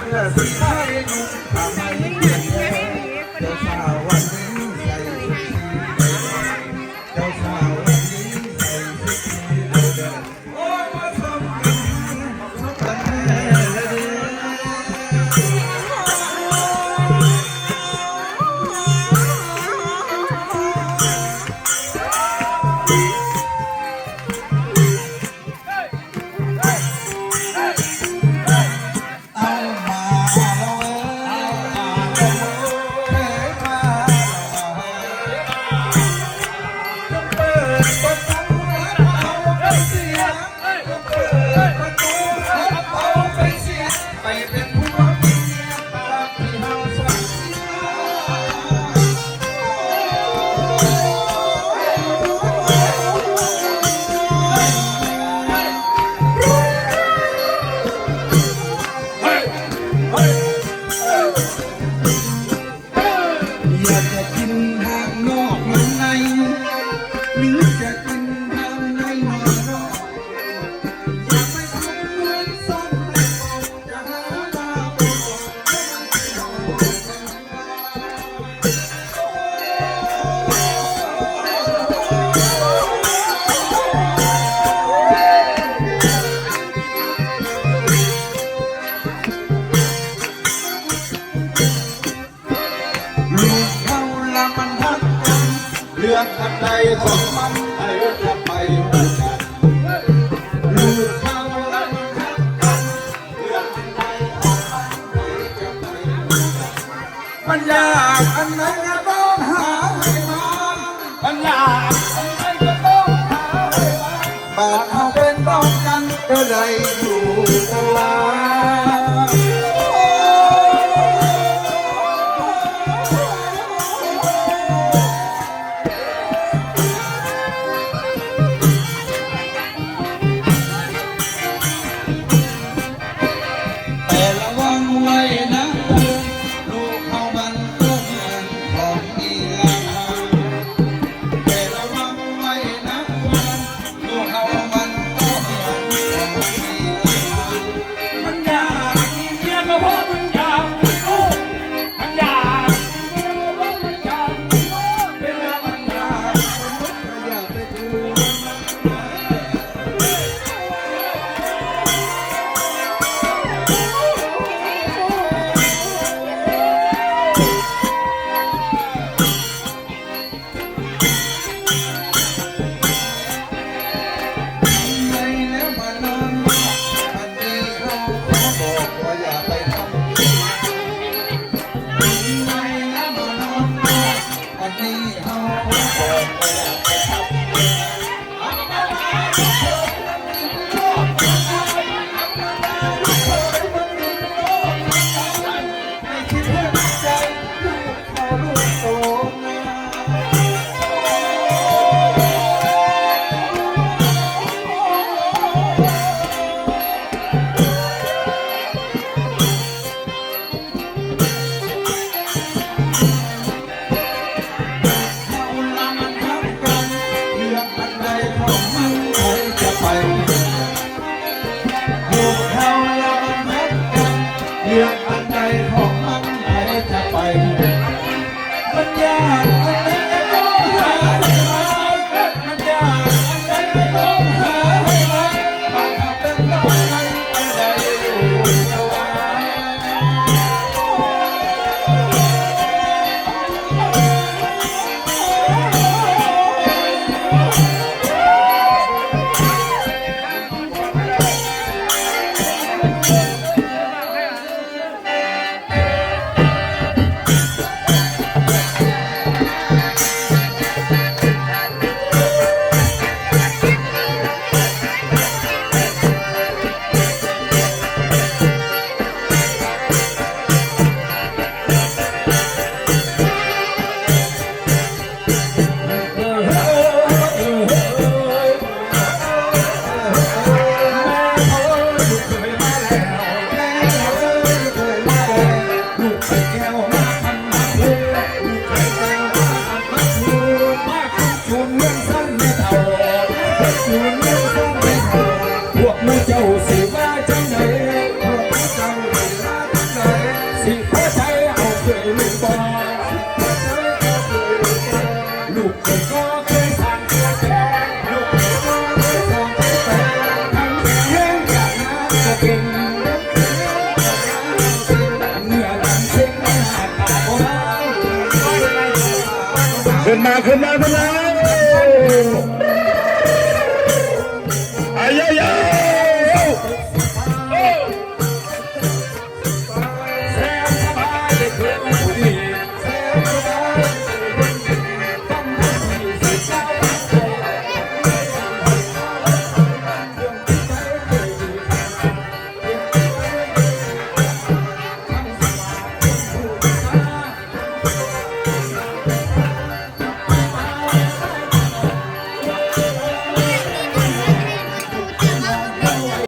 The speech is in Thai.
เพื่อสิ่งที่ยุ่งทำให้เกิดเกิดเศร้า เลือกขัดใดสมมันไปขัดไปลูกข้างหลังขัดกันเลือกขัดใดสมมันไปขัดไปมันยาอันไหนก็ต้องหาให้มานมันยาอันไหนก็ต้องหาให้มับาดเอาเป็นต้องกันก็เลยอยู่กัน ลูกแก้ว ขึ้น